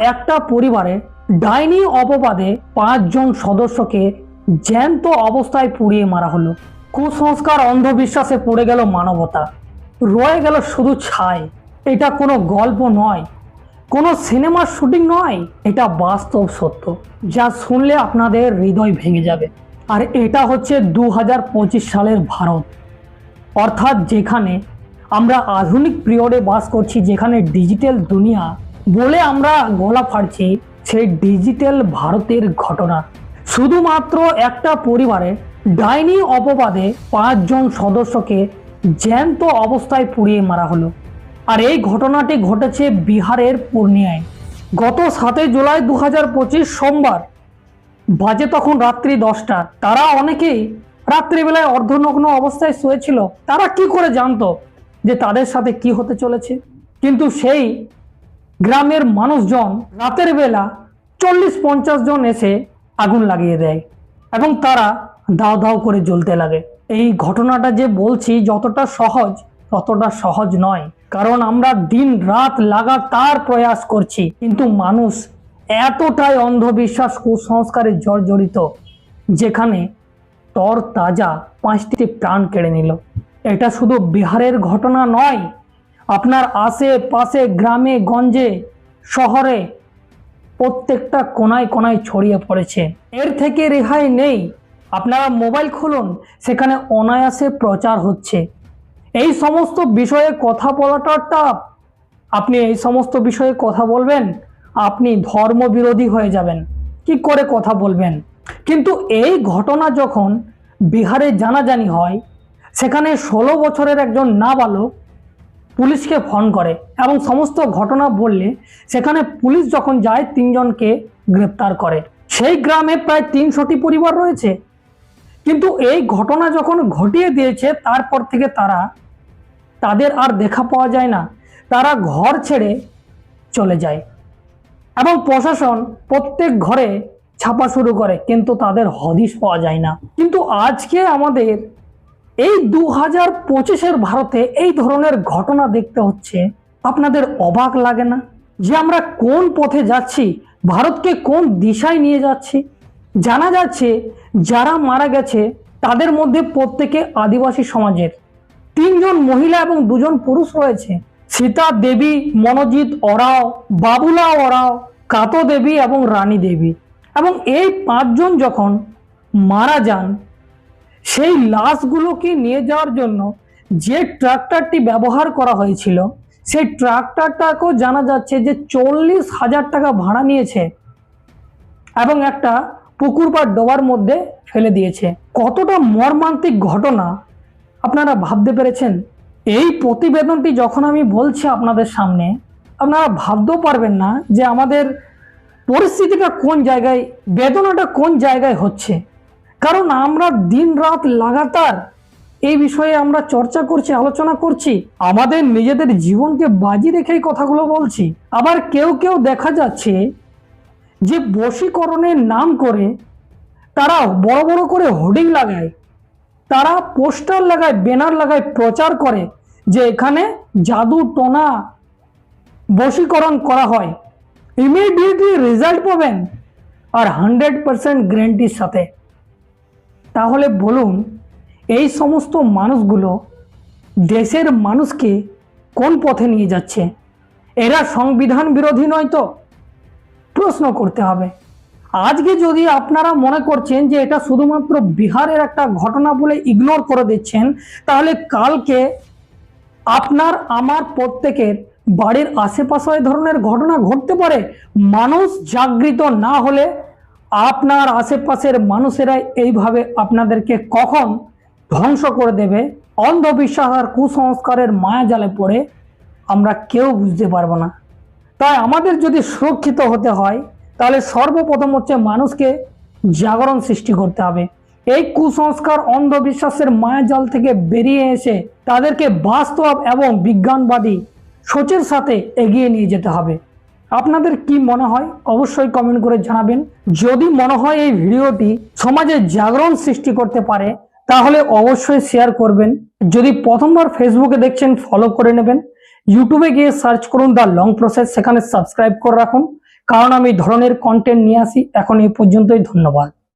একটা পরিবারে ডাইনি অপবাদে পাঁচজন সদস্যকে জ্যান্ত অবস্থায় পুড়িয়ে মারা হলো। কুসংস্কার, অন্ধবিশ্বাসে পড়ে গেল মানবতা। রয়ে গেল শুধু ছাই। এটা কোনো গল্প নয়। কোনো সিনেমার শুটিং নয়। এটা বাস্তব সত্য। যা শুনলে আপনাদের হৃদয় ভেঙে যাবে। আর এটা হচ্ছে দু হাজার পঁচিশ সালের ভারত। অর্থাৎ যেখানে আমরা আধুনিক পিরিয়ডে বাস করছি, যেখানে ডিজিটাল দুনিয়া বলে আমরা গলা ফাড়ছি সেই ডিজিটাল ভারতের ঘটনা। শুধুমাত্র একটা পরিবারে ডাইনি অপবাদে পাঁচজন সদস্যকে জ্যান্ত অবস্থায় পুড়িয়ে মারা হলো। আর এই ঘটনাটি ঘটেছে বিহারের পূর্ণিয়ায়। গত সাতই জুলাই দু হাজার পঁচিশ সোমবার বাজে তখন রাত্রি দশটা। তারা অনেকেই রাত্রিবেলায় অর্ধনগ্ন অবস্থায় শুয়েছিল। তারা কি করে জানতো যে তাদের সাথে কি হতে চলেছে? কিন্তু সেই গ্রামের মানুষজন রাতের বেলা চল্লিশ পঞ্চাশ জন এসে আগুন লাগিয়ে দেয় এবং তারা দাও দাও করে জ্বলতে লাগে। এই ঘটনাটা যে বলছি যতটা সহজ, ততটা সহজ নয়। কারণ আমরা দিন রাত লাগাতার প্রয়াস করছি, কিন্তু মানুষ এতটাই অন্ধবিশ্বাস কুসংস্কারে জর্জরিত, যেখানে তর তাজা পাঁচটি প্রাণ কেড়ে নিল। এটা শুধু বিহারের ঘটনা নয় আপনার আশেপাশে গ্রামে, গঞ্জে, শহরে প্রত্যেকটা কোনায় কোনায় ছড়িয়ে পড়েছে। এর থেকে রেহাই নেই। আপনারা মোবাইল খুলুন, সেখানে অনায়াসে প্রচার হচ্ছে। এই সমস্ত বিষয়ে কথা বলাটা আপনি এই সমস্ত বিষয়ে কথা বলবেন, আপনি ধর্মবিরোধী হয়ে যাবেন। কি করে কথা বলবেন? কিন্তু এই ঘটনা যখন বিহারে জানাজানি হয়, সেখানে ষোলো বছরের একজন নাবালক পুলিশকে ফোন করে এবং সমস্ত ঘটনা বললে সেখানে পুলিশ যখন যায় তিনজনকে গ্রেপ্তার করে। সেই গ্রামে প্রায় তিনশোটি পরিবার রয়েছে। কিন্তু এই ঘটনা যখন ঘটিয়ে দিয়েছে, তারপর থেকে তারা তাদের আর দেখা পাওয়া যায় না। তারা ঘর ছেড়ে চলে যায় এবং প্রশাসন প্রত্যেক ঘরে ছাপা শুরু করে, কিন্তু তাদের হদিশ পাওয়া যায় না। কিন্তু আজকে আমাদের এই দু হাজার পঁচিশের ভারতে এই ধরনের ঘটনা দেখতে হচ্ছে। আপনাদের অবাক লাগে না যে আমরা কোন পথে যাচ্ছি, ভারতকে কোন দিশায় নিয়ে যাচ্ছি? জানা যাচ্ছে, যারা মারা গেছে, তাদের মধ্যে প্রত্যেকে আদিবাসী সমাজের। তিনজন মহিলা এবং দুজন পুরুষ রয়েছে। সীতা দেবী, মনোজিৎ ওরাও, বাবুলা ওরাও কাতো দেবী এবং রানী দেবী। এবং এই পাঁচজন যখন মারা যান সেই লাশগুলোকে নিয়ে যাওয়ার জন্য যে ট্রাক্টরটি ব্যবহার করা হয়েছিল, সেই ট্রাক্টরটাকেও জানা যাচ্ছে যে চল্লিশ হাজার টাকা ভাড়া নিয়েছে এবং একটা পুকুর বা ডোবার মধ্যে ফেলে দিয়েছে। কতটা মর্মান্তিক ঘটনা, আপনারা ভাবতে পেরেছেন? এই প্রতিবেদনটি যখন আমি বলছি আপনাদের সামনে, আপনারা ভাবতেও পারবেন না যে আমাদের পরিস্থিতিটা কোন জায়গায়, বেদনাটা কোন জায়গায় হচ্ছে। কারণ আমরা দিন রাত লাগাতার এই বিষয়ে আমরা চর্চা করছি, আলোচনা করছি, আমাদের নিজেদের জীবনকে বাজি রেখেই কথাগুলো বলছি। আবার কেউ কেউ দেখা যাচ্ছে যে বশীকরণের নাম করে তারা বড় বড় করে হোর্ডিং লাগায়, তারা পোস্টার লাগায়, ব্যানার লাগায় প্রচার করে যে এখানে জাদু টোনা বশীকরণ করা হয়। ইমিডিয়েটলি রেজাল্ট পাবেন আর হান্ড্রেড পারসেন্ট গ্যারেন্টির সাথে। তাহলে বলুন, এই সমস্ত মানুষগুলো দেশের মানুষকে কোন পথে নিয়ে যাচ্ছে? এরা সংবিধান বিরোধী নয় তো? প্রশ্ন করতে হবে। আজকে যদি আপনারা মনে করছেন যে এটা শুধুমাত্র বিহারের একটা ঘটনা বলে ইগনোর করে দিচ্ছেন, তাহলে কালকে আপনার, আমার প্রত্যেকের বাড়ির আশেপাশে ধরনের ঘটনা ঘটতে পারে। মানুষ জাগৃত না হলে আপনার আশেপাশের মানুষেরাই এইভাবে আপনাদেরকে কখন ধ্বংস করে দেবে, অন্ধবিশ্বাস আর কুসংস্কারের মায়া জালে পড়ে আমরা কেউ বুঝতে পারব না। তাই আমাদের যদি সুরক্ষিত হতে হয়, তাহলে সর্বপ্রথম হচ্ছে মানুষকে জাগরণ সৃষ্টি করতে হবে। এই কুসংস্কার অন্ধবিশ্বাসের মায়াজাল থেকে বেরিয়ে এসে তাদেরকে বাস্তব এবং বিজ্ঞানবাদী সোচের সাথে এগিয়ে নিয়ে যেতে হবে। আপনাদের কি মনে হয়? অবশ্যই কমেন্ট করে জানাবেন। যদি মনে হয় এই ভিডিওটি সমাজে জাগরণ সৃষ্টি করতে পারে, তাহলে অবশ্যই শেয়ার করবেন। যদি প্রথমবার ফেসবুকে দেখছেন ফলো করে নেবেন। ইউটিউবে গিয়ে সার্চ করুন দ্য লং প্রসেস সেখানে সাবস্ক্রাইব করে রাখুন। কারণ আমি ধরনের কন্টেন্ট নিয়ে আসি। এখন এই পর্যন্তই, ধন্যবাদ।